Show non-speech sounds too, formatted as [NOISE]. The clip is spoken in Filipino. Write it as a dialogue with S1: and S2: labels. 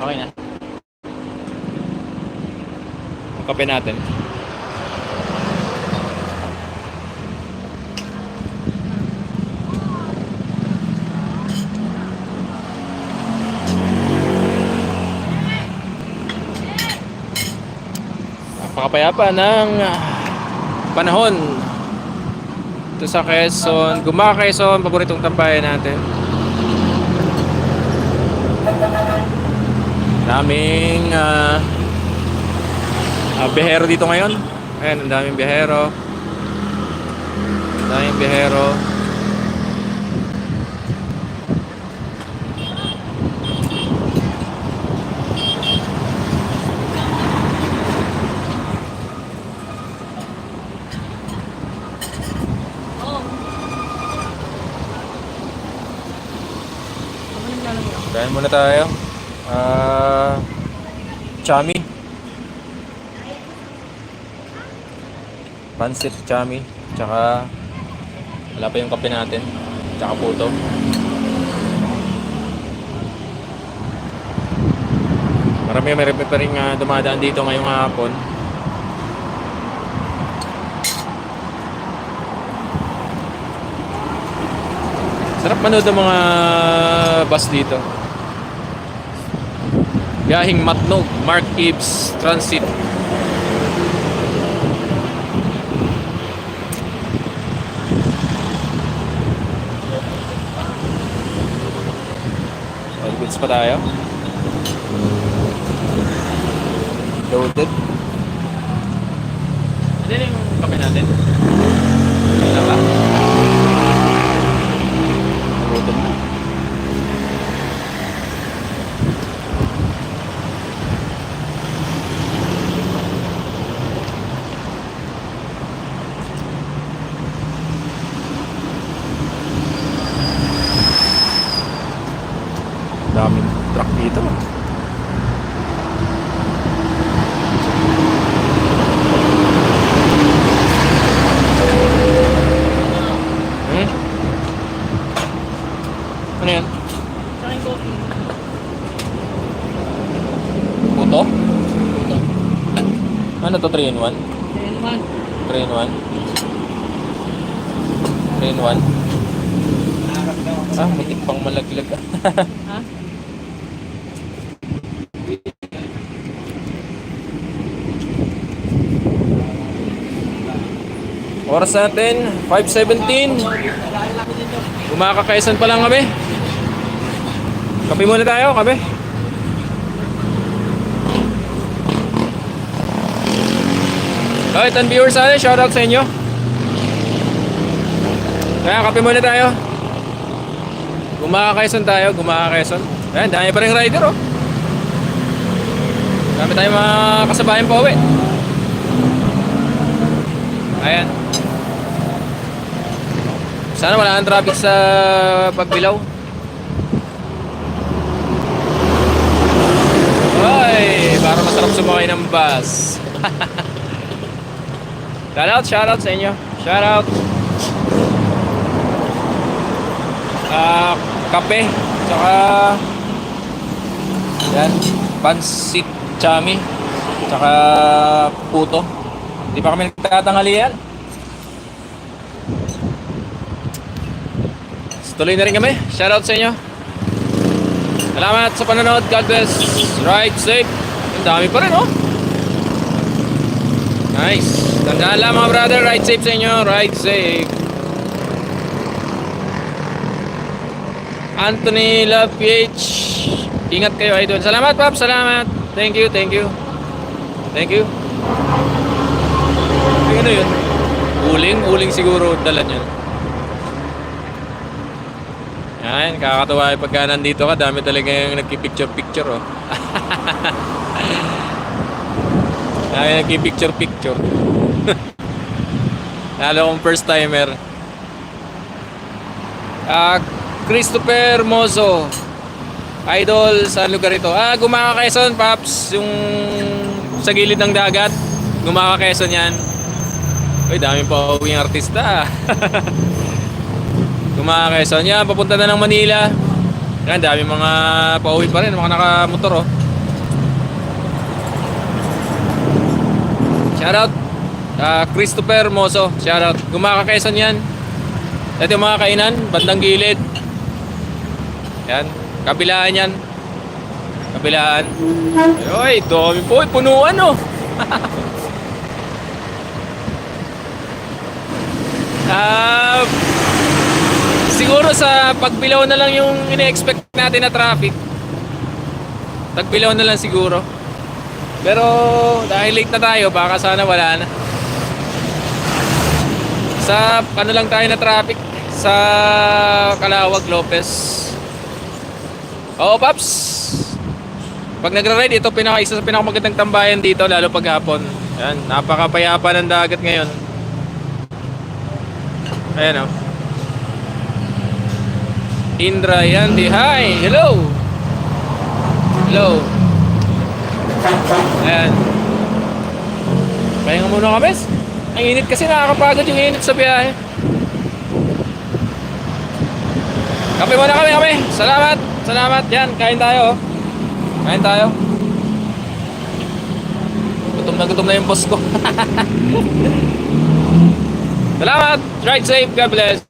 S1: Okay na. Ang kape natin. Napakapayapa ng ah, panahon ito sa Quezon. Guma Quezon, paboritong tambayan natin. Daming ah ah, bihero dito ngayon. Ayan, ang daming bihero. Ang daming bihero. Kain muna tayo. Ah, chami. Pansit chami. Tsaka wala pa yung kape natin. Tsaka puto. Marami marami pa rin ah, dumadaan dito ngayong hapon. Sarap manood ng mga bus dito. Biyahing Matnog, Mark Gibbs Transit. All goods pa tayo. Loaded. Ano yung kape natin? Wala ba? Loaded na. Daming truck dito. Hmm? Ano yan? Puto? Ano to 3 in 1?
S2: Ayan naman.
S1: 3 in 1? 3 in 1? Ah, mutik pang malaglag. [LAUGHS]
S2: Ha?
S1: Oras natin, 5.17. Gumakakaisan pa lang kami. Kape muna tayo, kape. Kahit ang viewers natin, shoutout sa inyo. Kaya kape muna tayo. Gumakakaisan tayo, gumakakaisan. Ayan, dami pa rin rider oh. Dami tayong mga kasabayan pa uwi. Ayan. Sana wala kang traffic sa pagbilaw. Ay, para masarap sumakay ng bus. [LAUGHS] shoutout, shoutout sa inyo. Shoutout. Ah, kape, tsaka yan, pansit chami, tsaka puto. Hindi pa kami nagtatanghalian. Tuloy na rin kami. Shoutout sa inyo. Salamat sa panonood. God bless. Ride safe. Ang dami pa rin, oh. Nice. Tandaan mga brother. Ride safe sa inyo. Ride safe. Anthony Love PH. Ingat kayo, idol. Salamat, Pap. Salamat. Thank you, thank you. Thank you. Ano yun? Uling? Uling siguro dala niya. Yan, kakatawa yung pagka nandito ka, dami talaga yung nagki-picture-picture, oh. [LAUGHS] Dami nagki-picture-picture. [LAUGHS] Lalo kong first timer. Ah, Christopher Mozo. Idol sa lugar ito. Ah, Gumaka Quezon, Paps. Yung sa gilid ng dagat. Gumaka Quezon yan. Uy, daming pa uwing artista. Kumaha Quezon. Yan, papunta na ng Manila. Yan, dami mga pauwi pa rin, mga nakamotor oh. Shoutout uh, Christopher Moso. Shoutout. Gumaka Quezon yan. Ito yung mga kainan, bandang gilid. Yan, kabilaan yan. Kabilaan. Ay, dami po, punuan oh. [LAUGHS] Ah, siguro sa pagbilaw na lang yung ine-expect natin na traffic. Tagbilaw na lang siguro. Pero dahil late na tayo, baka sana wala na. Sa ano lang tayo na traffic sa Kalawag Lopez. Oo, Paps. Pag nagra-ride, ito pinaka isa sa pinakamagandang tambayan dito lalo pag hapon. Yan, napakapayapa ng dagat ngayon. Ayan o. Indra Yandi. Hi! Hello! Hello! Ayan. Pahinga muna kami. Ang init kasi nakakapagod yung init sa biyahe. Kape muna kami, kami. Salamat. Salamat. Yan, kain tayo. oh. Kain tayo. Gutom na gutom na yung boss ko. [LAUGHS] Salamat. Ride safe. God bless.